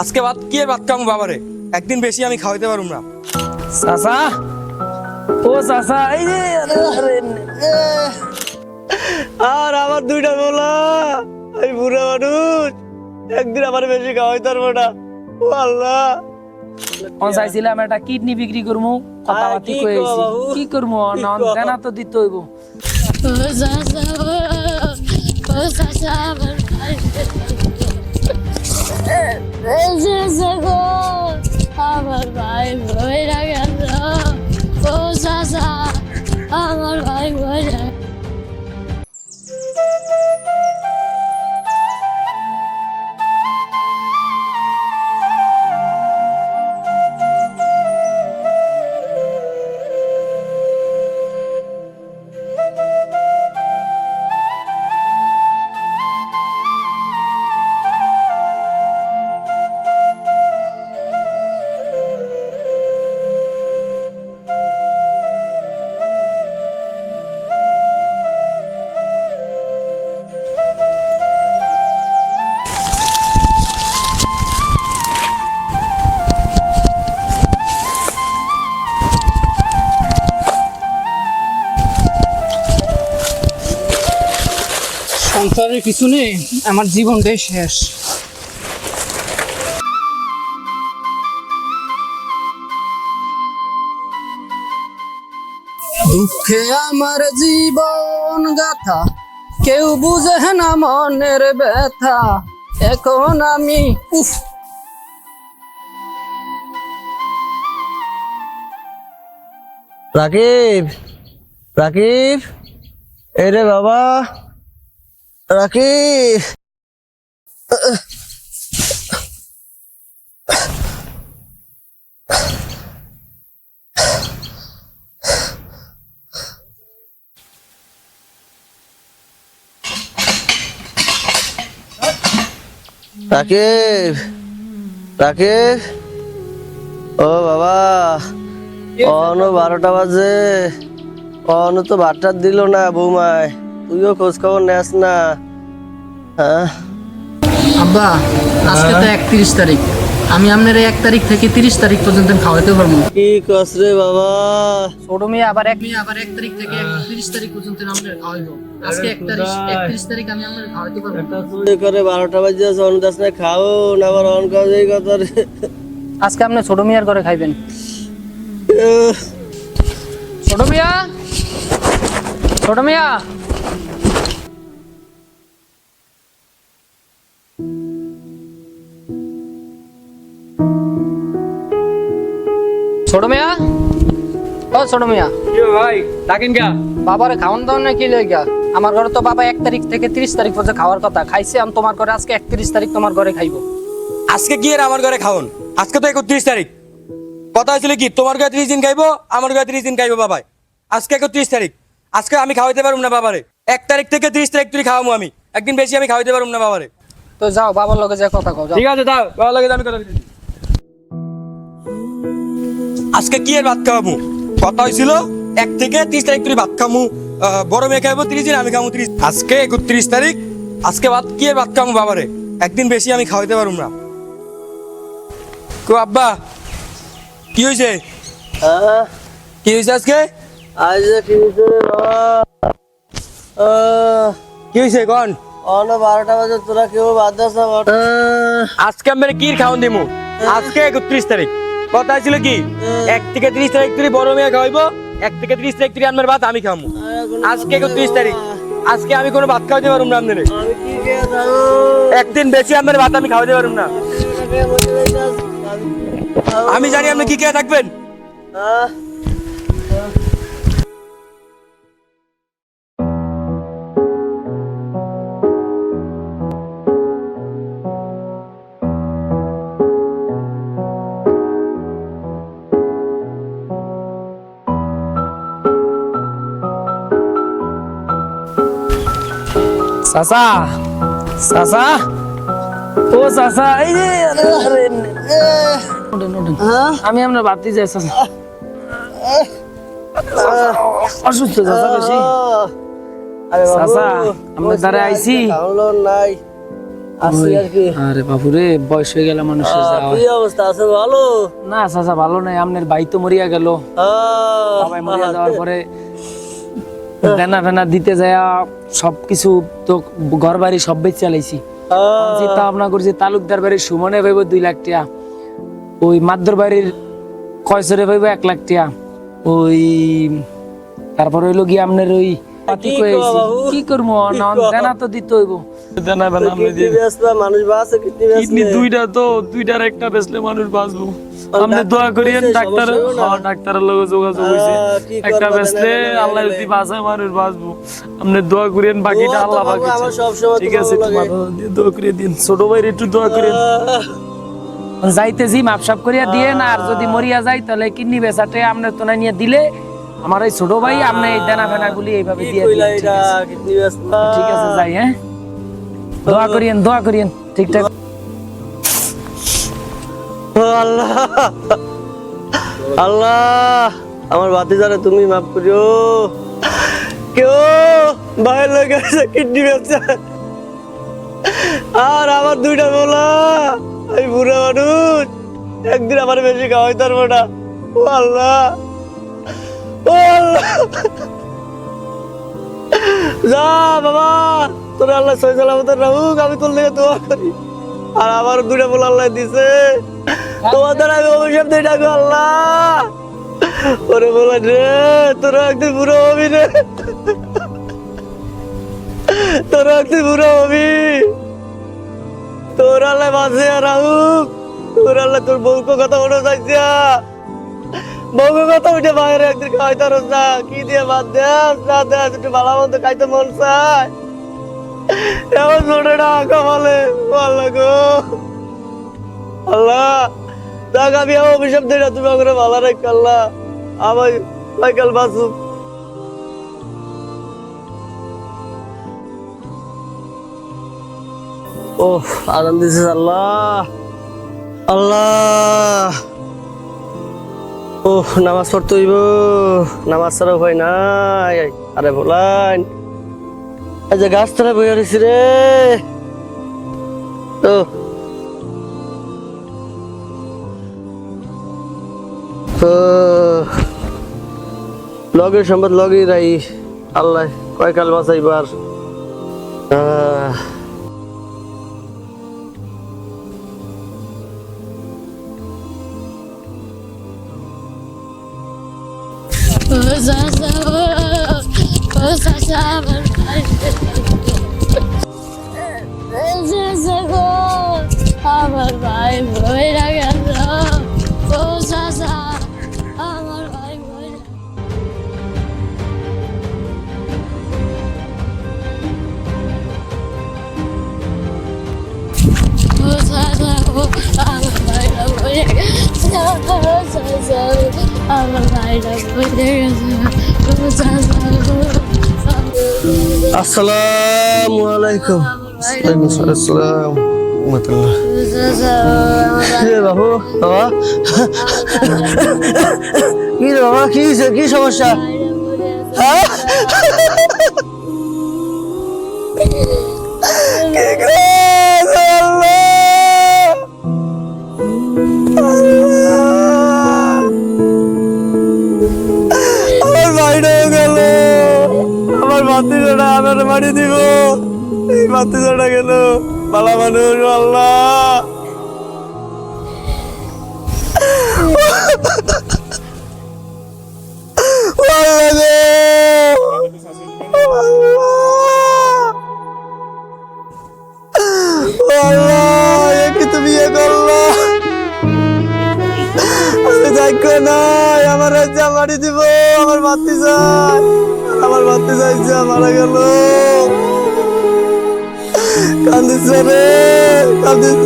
আজকে ভাত কি আর ভাত খাব বাবারে? একদিন বেশি আমি খাওয়াইতে পারুম না। চাচা? ও চাচা এই যে আরে, আরে, আর আমার দুইটা বলা এই বুড়া মানুষ। একদিন আমার বেশি খাওয়াইতে পারব না। ও আল্লাহ। অন চাইছিলাম একটা কিডনি বিক্রি করব কথাবার্তি কি কয়েছি কি করব কি নন কও? দেনা তো দিতে হইব। ও চাচা গো আমার ভাই বইরা গেল ও চাচা আমার ভাই বইরা সংসারের পিছনে আমার জীবনটাই শেষ। দুঃখে আমার জীবন গাথা, কেউ বুঝে না মনের ব্যথা, এখন আমি, উফ। রাকিব রাকিব, এই রে বাবা। রাকিব রাকিব রাকিব ও বাবা অন বারোটা বাজে। অন তো বারটা দিল না বৌমায়। তুইও খোঁজ খবর নেস না। হ্যাঁ? আব্বা আজকে তো একত্রিশ তারিখ। আমি আপনার এক তারিখ থেকে তিরিশ তারিখ পর্যন্ত খাওয়াতে পারব। কি কস রে বাবা? ছোট মেয়ে আবার এক আমি আবার এক তারিখ থেকে তিরিশ তারিখ পর্যন্ত আপনার খাওয়াইবো। আজকে এক তারিখ একত্রিশ তারিখ আমি আপনার খাওয়াতে পারব। করে বারোটা বাজে আছে অন দাস না খাও না আবার অন কাজ এই কথা আজকে আপনি ছোট মিয়ার ঘরে খাইবেন। ছোট মিয়া? ছোট মিয়া? ছোট মিয়া ও ছোট মিয়া ভাই ডাকেন কা? বাবারে খাওয়ান দাওয়ান না কি লেগা আমার ঘরে তো বাবা এক তারিখ থেকে তিরিশ তারিখ পর্যন্ত খাওয়ার কথা। খাইছে আমি তোমার ঘরে আজকে একত্রিশ তারিখ তোমার ঘরে খাইবো। আজকে কি আর আমার ঘরে খাওন? আজকে তো একত্রিশ তারিখ। কথা হয়েছিল কি তোমার ঘরে ত্রিশ দিন খাইবো আমার ঘরে ত্রিশ দিন খাইবো বাবাই। আজকে একত্রিশ তারিখ। আজকে আমি খাওয়াইতে পারব না বাবারে। এক তারিখ থেকে ত্রিশ তারিখ তুই খাওয়াবো আমি। একদিন বেশি আমি খাওয়াইতে পারব না বাবারে। তো যাও বাবার লগে যে কথা কও ঠিক আছে দাও বাবার লাগে আমি কথা। আজকে কি আর ভাত খাওয়াবো? কথা হয়েছিল এক থেকে ত্রিশ তারিখ তুই ভাত খামু। বড় মেয়ে খাইবো ত্রিশ দিন আমি খামু ত্রিশ। আজকে একত্রিশ তারিখ আজকে ভাত কি আর ভাত খামু বাবারে? একদিন বেশি আমি খাওয়াইতে পারব না। কো আব্বা কি হয়েছে হ্যাঁ কি হয়েছে আজকে? আজ কি হয়েছে কি হয়েছে কন? অন বারোটা বাজে তোরা কেউ বাদ আজকে আমি কি খাওয়ান দিমু? আজকে একত্রিশ তারিখ। কথা ছিল কি? এক থেকে ত্রিশ তারিখ তুই বড় মেয়ে খাওয়াইবো এক থেকে ত্রিশ তারিখ তুই আনবার ভাত আমি খামু আজকে একত্রিশ তারিখ? আজকে আমি কোনো ভাত খাওয়াতে পারুম না আপনাদের একদিন বেশি আপনার ভাত আমি খাওয়াতে পারুম না। আমি জানি আপনি কি খেয়ে থাকবেন। চাচা চাচা ও চাচা এই যে ওঠেন। আমি আপনার বাতি যাই চাচা অসুস্থ চাচা বেশি। বাবু, চাচা, আমরা দ্বারে আইছি। নাই। আর বাবুরে বয়স হয়ে গেল মানুষের কি অবস্থা আছে ভালো? না চাচা ভালো নাই। আপনার ভাই তো মরিয়া গেল। সবাই মরিয়া যাওয়ার পরে দেনা ফেনা দিতে যায় সব কিছু তো ঘর বাড়ি সব বেচ চালাইছি চিন্তা ভাবনা করছি তালুকদার বাড়ির সুমনে পাইব দুই লাখ টাকা ওই মাদ্দর বাড়ির কয়সরে পাইব এক লাখ টাকা ওই তারপর হইল গিয়ে আপনার ওই কি করব দেনা তো দিতে হইব। দেনা ফেনা মানুষ বাঁচে কিডনি দুইটা তো দুইটার একটা বেচলে মানুষ বাঁচবো। আপনি দোয়া করিয়েন ডাক্তার হ্যাঁ, ডাক্তারের লগে যোগাযোগ হইছে। একটা ফেনা আল্লাহ যদি বাঁচায় মানুষ বাঁচবো। আপনি দোয়া করিয়েন বাকিটা আল্লাহ বাকি ঠিক আছে তোমার দিয়ে দোয়া করিয়ে দিন ছোট ভাইয়ের একটু দোয়া করিয়েন। যাইতেছি মাপসাপ করিয়া দিয়ে না আর যদি মরিয়া যাই তাহলে কিডনি বেচাটে আপনি তো না নিয়ে দিলে আমার এই ছোট ভাই আপনি এই দানা ফেনা গুলি এইভাবে দিয়ে কইলা ঠিক আছে? যাই হ্যাঁ। দোয়া করিয়েন দোয়া করিয়েন ঠিকঠাক। আল্লাহ। আল্লাহ, আমার বাতি জানে তুমি মাফ করিও। কেউ বাইরে লেগে কিডনি বেচছে আর আমার দুইটা বলা এই বুড়া মানুষ, একদিন আমার বেশি খাওয়াই পারব না। ও আল্লাহ ও আল্লাহ। যা বাবা, তোর আল্লাহ সই সালামত রাহুক, আমি তোর লেগে দোয়া করি। আর আমার দুটা বলে আল্লাহ দিছে। তোমার দ্বারা আমি অভিশাপ দিই ডাকো আল্লাহ। ওরে বলে রে, তোর একদিন বুড়ো হবি রে। তোর একদিন বুড়ো হবি। তোর আল্লাহ বাঁচে রাহুক তোর আল্লাহ তোর বউকে কথা উঠে যাইছে। বউকে কথা উঠে বাইরে একদিন খাইতে না। কি দিয়ে বাদ দেস? না দেস, একটু ভালো মতো খাইতে মন চায়। এমন ছোট টাকা বলে আল্লাহ গো। আল্লাহ। দেখ, আমি আমার অভিশাপ দিই না, তুমি আমাকে ভালো রাখ আল্লাহ আমার সাইকেল বাসুক ও আনন্দ দিছিস আল্লাহ। আল্লাহ। ও নামাজ পড়তে হইব। নামাজ ছাড়া হয় নাই। আরে এই যে গাছ তলা বইয়া রে। ও লগের সম্পদ লগেই রাই আল্লাহ কয় কাল বাঁচাইবার আহ আসসালামু আলাইকুম। আসসালাম। কি বাবা? কি সমস্যা? হ্যাঁ? আমার বাতি জোড়া আমার বাড়ি দিব। এই বাতি জোড়া গেল বালা মানুষ, আল্লাহ। ইয়ে আমার রাজ্যা বাড়ি দিব, আমার বাতি যাই বাতি যাইছে মারা গেল কান্দিস রে, কান্দিস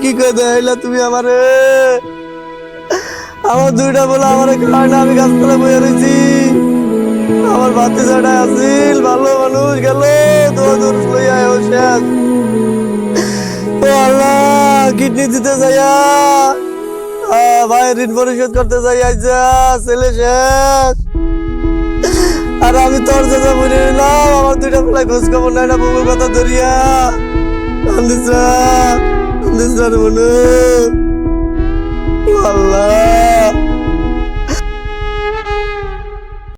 কি করে দেখাইলা তুমি আমারে। আমার দুইটা বলে আমার না, আমি গাছতলা বয়ে রয়েছি আমার বাতি ছাড়া আসিল, ভালো মানুষ গেল দৌড় দৌড় লইয়া ও শেষ। ও আল্লাহ, কিডনি দিতে যাইয়া আহ, ভাইয়ের ঋণ পরিশোধ করতে চাই আজ ছেলে শেষ। আর আমি তোর চাচা মনে নিলাম আমার দুইটা ফেলা খোঁজ খবর নাই না বউর কথা ধরিয়া। রে মনু। আল্লাহ